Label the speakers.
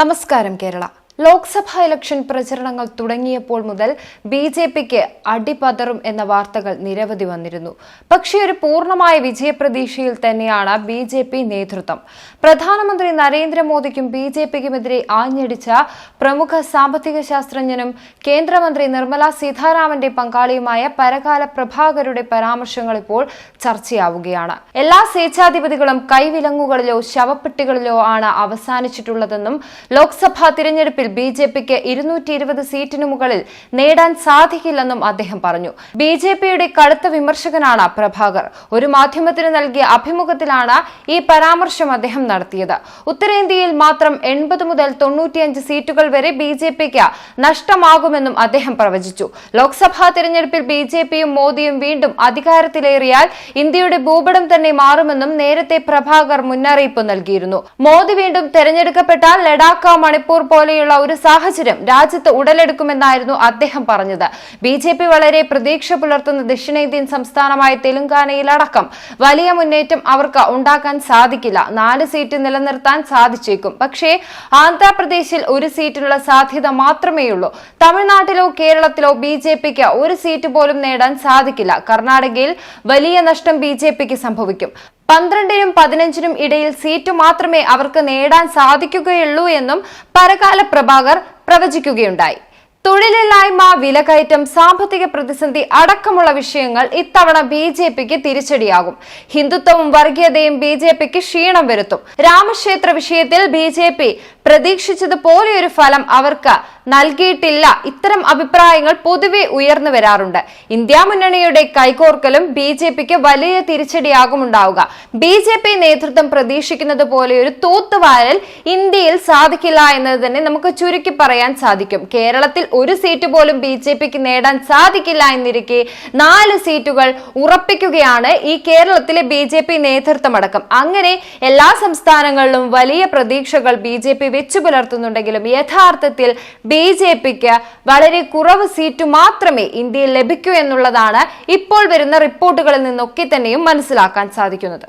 Speaker 1: നമസ്കാരം കേരള. ലോക്സഭാ ഇലക്ഷൻ പ്രചരണങ്ങൾ തുടങ്ങിയപ്പോൾ മുതൽ ബി ജെ പിക്ക് അടിപതറും എന്ന വാർത്തകൾ നിരവധി വന്നിരുന്നു. പക്ഷേ ഒരു പൂർണമായ വിജയപ്രതീക്ഷയിൽ തന്നെയാണ് ബി ജെ പി നേതൃത്വം. പ്രധാനമന്ത്രി നരേന്ദ്രമോദിക്കും ബി ജെ പിക്കുമെതിരെ ആഞ്ഞടിച്ച പ്രമുഖ സാമ്പത്തിക ശാസ്ത്രജ്ഞനും കേന്ദ്രമന്ത്രി നിർമ്മല സീതാരാമന്റെ പങ്കാളിയുമായ പരകാല പ്രഭാകരുടെ പരാമർശങ്ങൾ ഇപ്പോൾ ചർച്ചയാവുകയാണ്. എല്ലാ സ്വേച്ഛാധിപതികളും കൈവിലങ്ങുകളിലോ ശവപ്പെട്ടികളിലോ ആണ് അവസാനിച്ചിട്ടുള്ളതെന്നും ലോക്സഭാ തിരഞ്ഞെടുപ്പിൽ ബി ജെ പിക്ക് ഇരുന്നൂറ്റി ഇരുപത് സീറ്റിനു മുകളിൽ നേടാൻ സാധിക്കില്ലെന്നും അദ്ദേഹം പറഞ്ഞു. ബി ജെ പിയുടെ കടുത്ത വിമർശകനാണ് പ്രഭാകർ. ഒരു മാധ്യമത്തിന് നൽകിയ അഭിമുഖത്തിലാണ് ഈ പരാമർശം അദ്ദേഹം നടത്തിയത്. ഉത്തരേന്ത്യയിൽ മാത്രം എൺപത് മുതൽ തൊണ്ണൂറ്റിയഞ്ച് സീറ്റുകൾ വരെ ബി ജെ പിക്ക് നഷ്ടമാകുമെന്നും അദ്ദേഹം പ്രവചിച്ചു. ലോക്സഭാ തിരഞ്ഞെടുപ്പിൽ ബി ജെ പിയും മോദിയും വീണ്ടും അധികാരത്തിലേറിയാൽ ഇന്ത്യയുടെ ഭൂപടം തന്നെ മാറുമെന്നും നേരത്തെ പ്രഭാകർ മുന്നറിയിപ്പ് നൽകിയിരുന്നു. മോദി വീണ്ടും തെരഞ്ഞെടുക്കപ്പെട്ടാൽ ലഡാക്ക് മണിപ്പൂർ പോലെയുള്ള ഒരു സാഹചര്യം രാജ്യത്ത് ഉടലെടുക്കുമെന്നായിരുന്നു അദ്ദേഹം പറഞ്ഞത്. ബി ജെ പി വളരെ പ്രതീക്ഷ പുലർത്തുന്ന ദക്ഷിണേന്ത്യൻ സംസ്ഥാനമായ തെലുങ്കാനയിലടക്കം വലിയ മുന്നേറ്റം അവർക്ക് ഉണ്ടാക്കാൻ സാധിക്കില്ല. നാല് സീറ്റ് നിലനിർത്താൻ സാധിച്ചേക്കും. പക്ഷേ ആന്ധ്രാപ്രദേശിൽ ഒരു സീറ്റിനുള്ള സാധ്യത മാത്രമേയുള്ളൂ. തമിഴ്നാട്ടിലോ കേരളത്തിലോ ബി ജെ പിക്ക് ഒരു സീറ്റ് പോലും നേടാൻ സാധിക്കില്ല. കർണാടകയിൽ വലിയ നഷ്ടം ബി ജെ പിക്ക് സംഭവിക്കും. പന്ത്രണ്ടിനും പതിനഞ്ചിനും ഇടയിൽ സീറ്റ് മാത്രമേ അവർക്ക് നേടാൻ സാധിക്കുകയുള്ളൂ എന്നും പരകാല പ്രഭാകർ പ്രവചിക്കുകയുണ്ടായി. തൊഴിലില്ലായ്മ വിലക്കയറ്റം സാമ്പത്തിക പ്രതിസന്ധി അടക്കമുള്ള വിഷയങ്ങൾ ഇത്തവണ ബി ജെ പിക്ക് തിരിച്ചടിയാകും. ഹിന്ദുത്വവും വർഗീയതയും ബി ജെ പിക്ക് ക്ഷീണം വരുത്തും. രാമക്ഷേത്ര വിഷയത്തിൽ ബി ജെ പി പ്രതീക്ഷിച്ചതുപോലെ ഒരു ഫലം അവർക്ക് നൽകിയിട്ടില്ല. ഇത്തരം അഭിപ്രായങ്ങൾ പൊതുവെ ഉയർന്നു വരാറുണ്ട്. ഇന്ത്യ മുന്നണിയുടെ കൈകോർക്കലും ബി ജെ പിക്ക് വലിയ തിരിച്ചടിയാകുമുണ്ടാവുക. ബി ജെ പി നേതൃത്വം പ്രതീക്ഷിക്കുന്നത് ഒരു തൂത്തുവാരൽ ഇന്ത്യയിൽ സാധിക്കില്ല എന്നത് തന്നെ നമുക്ക് ചുരുക്കി പറയാൻ സാധിക്കും. കേരളത്തിൽ ഒരു സീറ്റ് പോലും ബി ജെ പിക്ക് നേടാൻ സാധിക്കില്ല എന്നിരിക്കെ നാല് സീറ്റുകൾ ഉറപ്പിക്കുകയാണ് ഈ കേരളത്തിലെ ബി ജെ പി നേതൃത്വമടക്കം. അങ്ങനെ എല്ലാ സംസ്ഥാനങ്ങളിലും വലിയ പ്രതീക്ഷകൾ ബി ജെ പി വെച്ചു പുലർത്തുന്നുണ്ടെങ്കിലും യഥാർത്ഥത്തിൽ ബി ജെ പിക്ക് വളരെ കുറവ് സീറ്റ് മാത്രമേ ഇന്ത്യയിൽ ലഭിക്കൂ എന്നുള്ളതാണ് ഇപ്പോൾ വരുന്ന റിപ്പോർട്ടുകളിൽ നിന്നൊക്കെ തന്നെയും മനസ്സിലാക്കാൻ സാധിക്കുന്നത്.